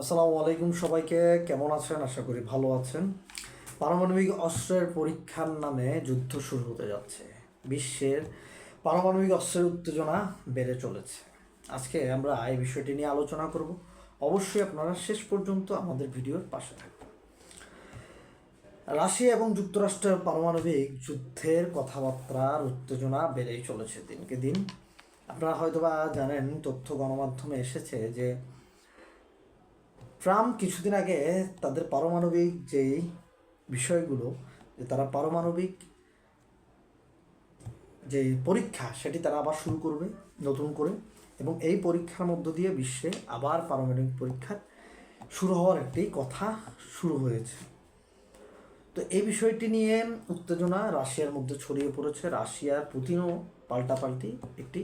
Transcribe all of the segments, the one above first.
আসসালামু আলাইকুম সবাইকে, কেমন আছেন? আশা করি ভালো আছেন। পারমাণবিক অস্ত্রের পরীক্ষার নামে যুদ্ধ শুরু হতে যাচ্ছে। বিশ্বের পারমাণবিক অস্ত্রের উত্তেজনা বেড়ে চলেছে। আজকে আমরা এই বিষয়টি নিয়ে আলোচনা করব। অবশ্যই আপনারা শেষ পর্যন্ত আমাদের ভিডিওর পাশে থাকবেন। রাশিয়া এবং যুক্তরাষ্ট্রের পারমাণবিক যুদ্ধের কথাবার্তার উত্তেজনা বেড়েই চলেছে দিনকে দিন। আপনারা হয়তোবা জানেন, তথ্য গণমাধ্যমে এসেছে যে ট্রাম্প কিছুদিন আগে তাদের পারমাণবিক যেই বিষয়গুলো, যে তারা পারমাণবিক যে পরীক্ষা, সেটি তারা আবার শুরু করবে নতুন করে এবং এই পরীক্ষার মধ্য দিয়ে বিশ্বে আবার পারমাণবিক পরীক্ষা শুরু হওয়ার একটি কথা শুরু হয়েছে। তো এই বিষয়টি নিয়ে উত্তেজনা রাশিয়ার মধ্যে ছড়িয়ে পড়েছে। রাশিয়ার পুতিনও পাল্টাপাল্টি একটি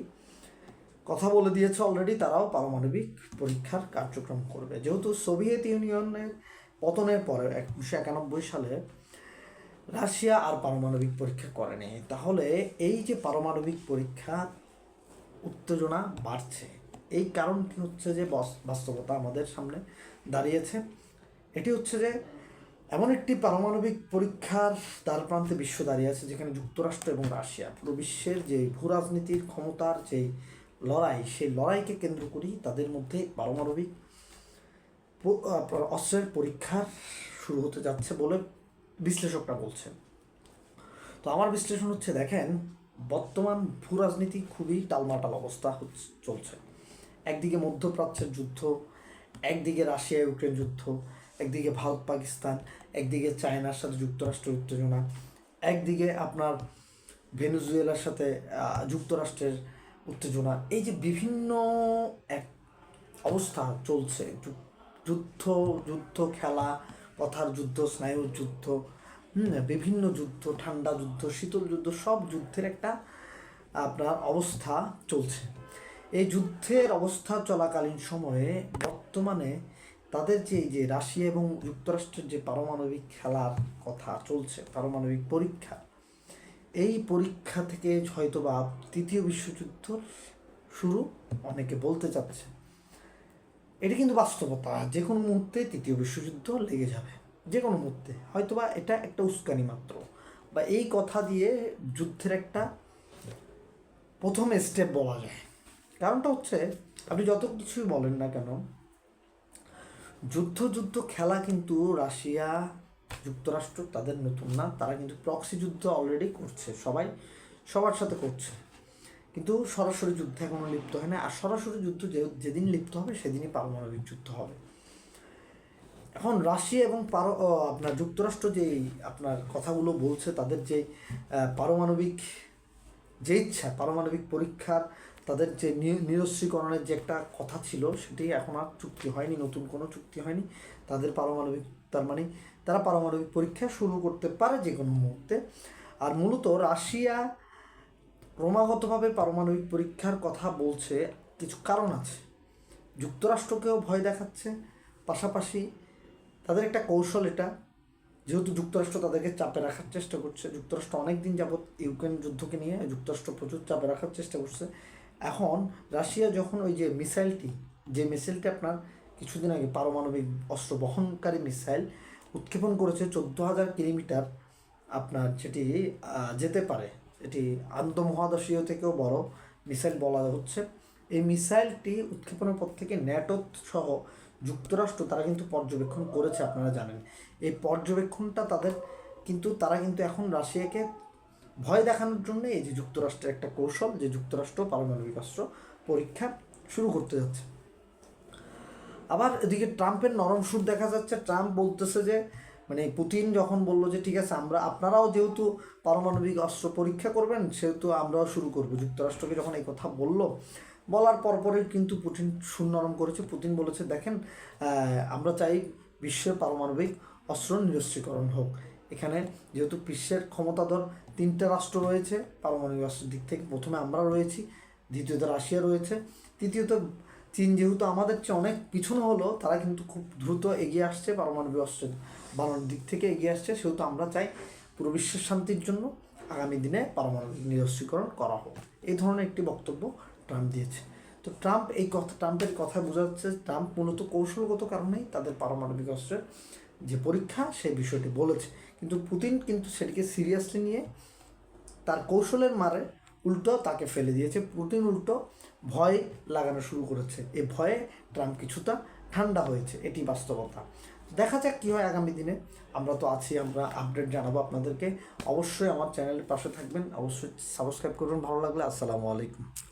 কথা বলে দিয়েছে অলরেডি তারাও পারমাণবিক পরীক্ষার কার্যক্রম করবে। যেহেতু সোভিয়েত ইউনিয়নের পতনের পরে উনিশশো একানব্বই সালে রাশিয়া আর পারমাণবিক পরীক্ষা করেনি, তাহলে এই যে পারমাণবিক পরীক্ষা উত্তেজনা বাড়ছে, এই কারণটি হচ্ছে যে বাস্তবতা আমাদের সামনে দাঁড়িয়েছে। এটি হচ্ছে যে এমন একটি পারমাণবিক পরীক্ষার দ্বার প্রান্তে বিশ্ব দাঁড়িয়ে আছে, যেখানে যুক্তরাষ্ট্র এবং রাশিয়া, পুরো বিশ্বের যে ভূ রাজনীতির ক্ষমতার যে লড়াই, সেই লড়াইকে কেন্দ্র করেই তাদের মধ্যে পারমাণবিক অস্ত্রের পরীক্ষা শুরু হতে যাচ্ছে বলে বিশ্লেষকরা বলছেন। তো আমার বিশ্লেষণ হচ্ছে, দেখেন, বর্তমান ভূ রাজনীতি খুবই টালমাটাল অবস্থা চলছে। একদিকে মধ্যপ্রাচ্যের যুদ্ধ, একদিকে রাশিয়া, ইউক্রেন যুদ্ধ, একদিকে ভারত, পাকিস্তান, একদিকে চায়নার সাথে যুক্তরাষ্ট্রের উত্তেজনা, একদিকে আপনার ভেনেজুয়েলার সাথে যুক্তরাষ্ট্রের উত্তেজনা, এই যে বিভিন্ন এক অবস্থা চলছে। যুদ্ধ যুদ্ধ খেলা, কথার যুদ্ধ, স্নায়ুর যুদ্ধ বিভিন্ন যুদ্ধ, ঠান্ডা যুদ্ধ, শীতল যুদ্ধ, সব যুদ্ধের একটা, আপনার অবস্থা চলছে। এই যুদ্ধের অবস্থা চলাকালীন সময়ে বর্তমানে তাদের যে যে রাশিয়া এবং যুক্তরাষ্ট্রের যে পারমাণবিক খেলার কথা চলছে, পারমাণবিক পরীক্ষা এই পরীক্ষা থেকে হয়তোবা তৃতীয় বিশ্বযুদ্ধ শুরু অনেকে বলতে চাচ্ছে এটি কিন্তু বাস্তবতা। যে কোনো মুহূর্তে তৃতীয় বিশ্বযুদ্ধ লেগে যাবে। যে কোনো মুহূর্তে। হয়তোবা এটা একটা উস্কানি মাত্র। বা এই কথা দিয়ে যুদ্ধের একটা প্রথম স্টেপ বলা যায়। কারণটা হচ্ছে, আপনি যত কিছুই বলেন না কেন, যুদ্ধ যুদ্ধ, খেলা কিন্তু রাশিয়া যুক্তরাষ্ট্র তাদের নতুন না, তারা কিন্তু প্রক্সি যুদ্ধ অলরেডি করছে, সবাই সবার সাথে করছে। কিন্তু সরাসরি যুদ্ধে এখনও লিপ্ত হয় না, আর সরাসরি যুদ্ধ যে, যেদিন লিপ্ত হবে সেদিনই পারমাণবিক যুদ্ধ হবে। এখন রাশিয়া এবং পার আপনার যুক্তরাষ্ট্র যে আপনার কথাগুলো বলছে, তাদের যে পারমাণবিক যে ইচ্ছা, পারমাণবিক পরীক্ষার তাদের যে নিরস্ত্রীকরণের যে একটা কথা ছিল, সেটি এখন আর চুক্তি হয়নি, নতুন কোনো চুক্তি হয়নি। তাদের পারমাণবিক, তার মানে তারা পারমাণবিক পরীক্ষা শুরু করতে পারে যে কোনো মুহূর্তে। আর মূলত রাশিয়া ক্রমাগতভাবে পারমাণবিক পরীক্ষার কথা বলছে, কিছু কারণ আছে। যুক্তরাষ্ট্রকেও ভয় দেখাচ্ছে। পাশাপাশি তাদের একটা কৌশল এটা, যেহেতু যুক্তরাষ্ট্র তাদেরকে চাপে রাখার চেষ্টা করছে, যুক্তরাষ্ট্র অনেক দিন যাবৎ ইউক্রেন যুদ্ধকে নিয়ে যুক্তরাষ্ট্র প্রচুর চাপে রাখার চেষ্টা করছে। এখন রাশিয়া যখন ওই যে মিসাইলটি যে মিসাইলটি আপনার কিছুদিন আগে পারমাণবিক অস্ত্র বহনকারী মিসাইল উৎক্ষেপণ করেছে, চোদ্দ হাজার কিলোমিটার আপনার যেটি যেতে পারে। এটি আন্তঃমহাদেশীয় থেকেও বড় মিসাইল বলা হচ্ছে। এই মিসাইলটি উৎক্ষেপণের পর থেকে ন্যাটো সহ যুক্তরাষ্ট্র তারা কিন্তু পর্যবেক্ষণ করেছে, আপনারা জানেন। এই পর্যবেক্ষণটা তাদের কিন্তু, তারা কিন্তু এখন রাশিয়াকে ভয় দেখানোর জন্য এই যে যুক্তরাষ্ট্রের একটা কৌশল যে যুক্তরাষ্ট্র পারমাণবিক অস্ত্র পরীক্ষা শুরু করতে যাচ্ছে। আবার এদিকে ট্রাম্পের নরম সুর দেখা যাচ্ছে। ট্রাম্প বলতেছে যে মানে পুতিন যখন বলল যে, ঠিক আছে, আমরা, আপনারাও যেহেতু পারমাণবিক অস্ত্র পরীক্ষা করবেন, সেহেতু আমরাও শুরু করব। যুক্তরাষ্ট্রকে যখন এই কথা বলল, বলার পরপরই কিন্তু পুতিন সুর নরম করেছে। পুতিন বলেছে, দেখেন আমরা চাই বিশ্বের পারমাণবিক অস্ত্র নিরস্ত্রীকরণ হোক। এখানে যেহেতু বিশ্বের ক্ষমতাধর তিনটে রাষ্ট্র রয়েছে, পারমাণবিক অস্ত্রের দিক থেকে প্রথমে আমরা রয়েছি, দ্বিতীয়ত রাশিয়া রয়েছে, তৃতীয়ত চীন যেহেতু আমাদের চেয়ে অনেক পিছনে হলো, তারা কিন্তু খুব দ্রুত এগিয়ে আসছে, পারমাণবিক অস্ত্র বানানোর দিক থেকে এগিয়ে আসছে, সেহেতু আমরা চাই পুরো বিশ্বের শান্তির জন্য আগামী দিনে পারমাণবিক নিরস্ত্রীকরণ করা হোক। এই ধরনের একটি বক্তব্য ট্রাম্প দিয়েছে। তো ট্রাম্প এই কথা, ট্রাম্পের কথা বোঝা যাচ্ছে, ট্রাম্প মূলত কৌশলগত কারণেই তাদের পারমাণবিক অস্ত্রের যে পরীক্ষা সেই বিষয়টি বলেছে। কিন্তু পুতিন কিন্তু সেটিকে সিরিয়াসলি নিয়ে তার কৌশলের মারে উল্টো তাকে ফেলে দিয়েছে। পুতিন উল্টো ভয় লাগানো শুরু করেছে। এই ভয়ে ট্রাম্প কিছুটা ঠান্ডা হয়েছে। এটি বাস্তবতা। দেখা যাক কী হয় আগামী দিনে। আমরা তো আছি, আমরা আপডেট জানাব আপনাদেরকে। অবশ্যই আমার চ্যানেলের পাশে থাকবেন। অবশ্যই সাবস্ক্রাইব করবেন। ভালো লাগলে আসসালামু আলাইকুম।